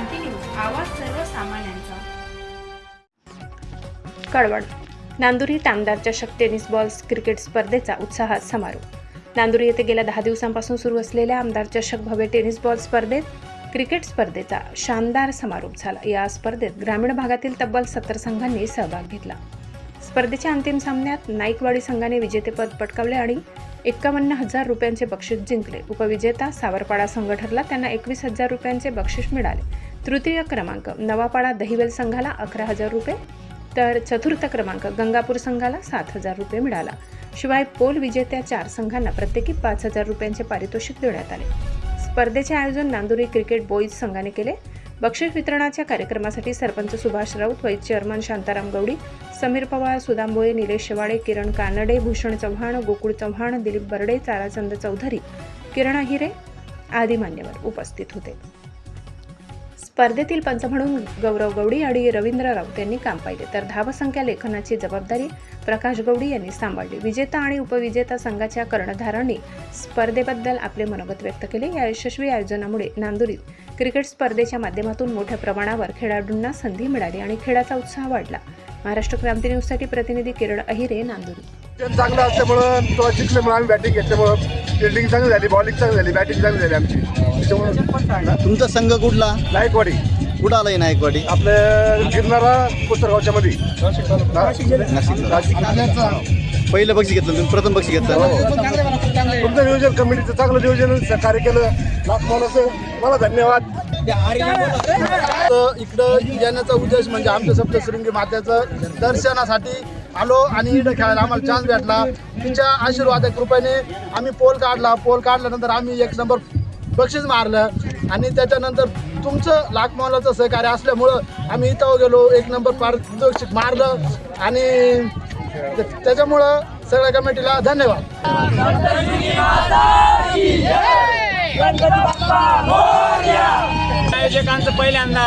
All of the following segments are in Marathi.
क्रांती न्यूज आवाज सर्वसामान्यांचा. कळवण नांदुरी तामदारच्या चषक टेनिस बॉल्स क्रिकेट स्पर्धेचा उत्साहात समारोप. नांदुरी येथे गेल्या दहा दिवसांपासून सुरू असलेल्या आमदार चषक भव्य टेनिस बॉल स्पर्धेत क्रिकेट स्पर्धेचा शानदार समारोप झाला. या स्पर्धेत ग्रामीण भागातील तब्बल सत्तर संघांनी सहभाग घेतला. स्पर्धेच्या अंतिम सामन्यात नाईकवाडी संघाने विजेतेपद पटकावले आणि एक्कावन्न हजार रुपयांचे बक्षीस जिंकले. उपविजेता सावरपाडा संघ ठरला. त्यांना एकवीस हजार रुपयांचे बक्षीस मिळाले. तृतीय क्रमांक नवापाडा दहिवेल संघाला अकरा हजार रुपये. तर चतुर्थ क्रमांक गंगापूर संघाला सात हजार रुपये मिळाला. शिवाय पोल विजेत्या चार संघांना प्रत्येकी पाच हजार रुपयांचे पारितोषिक देण्यात आले. स्पर्धेचे आयोजन नांदुरी क्रिकेट बॉईज संघाने केले. बक्षीस वितरणाच्या कार्यक्रमासाठी सरपंच सुभाष राऊत व चेअरमन शांताराम गौडी समीर पवार सुदाम भोये निलेश शेवाळे किरण कानडे भूषण चव्हाण गोकुळ चव्हाण दिलीप बर्डे ताराचंद चौधरी किरण अहिरे आदी मान्यवर उपस्थित होते. स्पर्धेतील पंच म्हणून गौरव गौडी आणि रवींद्र राऊत यांनी काम पाहिले. तर धावसंख्या लेखनाची जबाबदारी प्रकाश गौडी यांनी सांभाळली. विजेता आणि उपविजेता संघाच्या कर्णधारांनी स्पर्धेबद्दल आपले मनोगत व्यक्त केले. या यशस्वी आयोजनामुळे नांदुरीत क्रिकेट स्पर्धेच्या माध्यमातून मोठ्या प्रमाणावर खेळाडूंना संधी मिळाली आणि खेळाचा उत्साह वाढला. महाराष्ट्र क्रांती न्यूजसाठी प्रतिनिधी किरण अहिरे नांदुरी. चांगलं असल्यामुळं थोडं जिंकल्यामुळं आम्ही बॅटिंग घेतल्यामुळं फिल्डिंग चांगली झाली बॉलिंग चांगली झाली बॅटिंग चांगली झाली आमची. त्याच्यामुळं तुमचा संघ कुठला? नायकवाडी. कुठं आलाय नायकवाडी? आपल्या गिरणारा पुस्तरगावच्या मध्ये पहिलं बक्षीस घेतलं तुम्ही प्रथम बक्षीस घेतलं. तुमचं नियोजन कमिटीचं चांगलं नियोजन सहकार्य केलं. लाखमानाचं मला धन्यवाद. इकडं येण्याचा उद्देश म्हणजे आमच्या सप्तशृंगी मात्याचं दर्शनासाठी आलो आणि इकडं खेळायला आम्हाला चान्स भेटला. तिच्या आशीर्वाद कृपेने आम्ही पोल काढला. पोल काढल्यानंतर आम्ही एक नंबर बक्षीस मारलं आणि त्याच्यानंतर तुमचं लाख मोलाचं सहकार्य असल्यामुळं आम्ही इथं गेलो एक नंबर पारितोषिक मारलं आणि त्या- त्याच्यामुळं सगळ्या कमिटीला धन्यवाद. आयोजकांचं पहिल्यांदा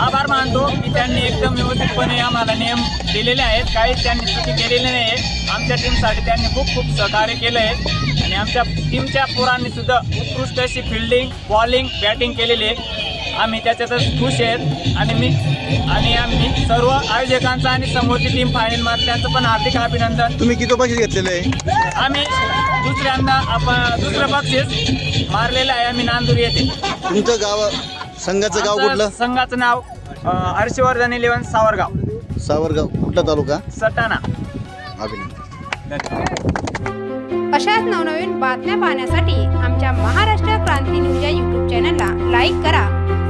आभार मानतो की त्यांनी एकदम व्यवस्थितपणे आम्हाला नियम दिलेले आहेत. काहीच त्यांनी चुकी केलेली नाही आहे आमच्या टीमसाठी त्यांनी खूप खूप सहकार्य केलं आहे आणि आमच्या टीमच्या पोरांनी सुद्धा उत्कृष्ट अशी फिल्डिंग बॉलिंग बॅटिंग केलेली आहे. आम्ही त्याच्यातच खुश आहेत. आणि मी आणि आम्ही सर्व आयोजकांचं आणि समोरची टीम फायनल मार त्यांचं पण हार्दिक अभिनंदन. तुम्ही किती बक्षीस घेतलेलं? आहे आम्ही दुसऱ्यांदा आपण दुसरं बक्षीस मारलेलं आहे. आम्ही नांदूर येथे. तुमचं गाव संघाचं गाव आमचं कुठलं? संघाचं नाव अ, हर्षवर्धन इलेव्हन सावरगाव. सावरगाव. कुठला तालुका? सटाणा. अभिनंदन. अशाच नवनवीन बातम्या पाहण्यासाठी आमच्या महाराष्ट्र क्रांती न्यूज या यूट्यूब चॅनलला लाईक करा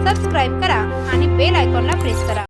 सबस्क्राईब करा आणि बेल आयकॉनला प्रेस करा.